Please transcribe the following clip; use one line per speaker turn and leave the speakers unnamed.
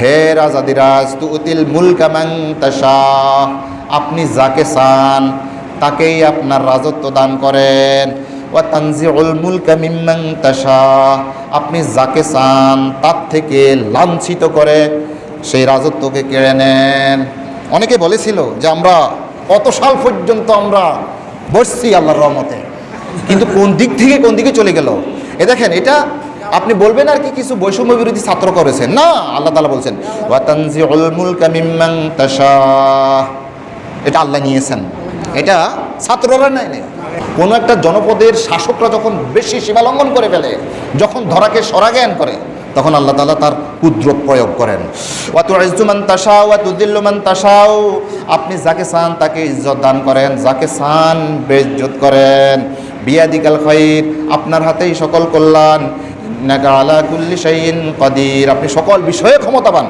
হে রাজাদিরাজ তু উতিল মুলকামাং তাশা। আপনি যাকে চান, তাকেই আপনার রাজত্ব দান করেন। ওয়া তানজিউল মুলকা মিম্মাং তাশা। আপনি যাকে চান, তার থেকে লাঞ্ছিত করে সেই রাজত্বকে কেড়ে নেন। অনেকে বলেছিল যে আমরা কত সাল পর্যন্ত আমরা বসছি আল্লাহর রহমতে, কিন্তু কোন দিক থেকে কোন দিকে চলে গেল? এ দেখেন, এটা আপনি বলবেন আর কি কিছু বৈষম্য বিরোধী ছাত্র করেছেন। না, আল্লাহ তালা বলছেন তাশা এটা আল্লাহ নিয়েছেন। এটা ছাত্ররা নেয় নেই। কোনো একটা জনপদের শাসকরা যখন বেশি সীমালঙ্ঘন করে ফেলে, যখন ধরাকে সরা জ্ঞান করে, তখন আল্লাহ তালা তার কুদ্র প্রয়োগ করেন। ওয়াতু ইজ্জুমান তাসাও ওয়াতুদিল্লুমান তাসাও আপনি যাকে চান তাকে ইজ্জত দান করেন, যাকে চান বেইজ্জত করেন। বিয়াদিকাল খৈর আপনার হাতেই সকল কল্যাণ। আপনি সকল বিষয়ে ক্ষমতাবান।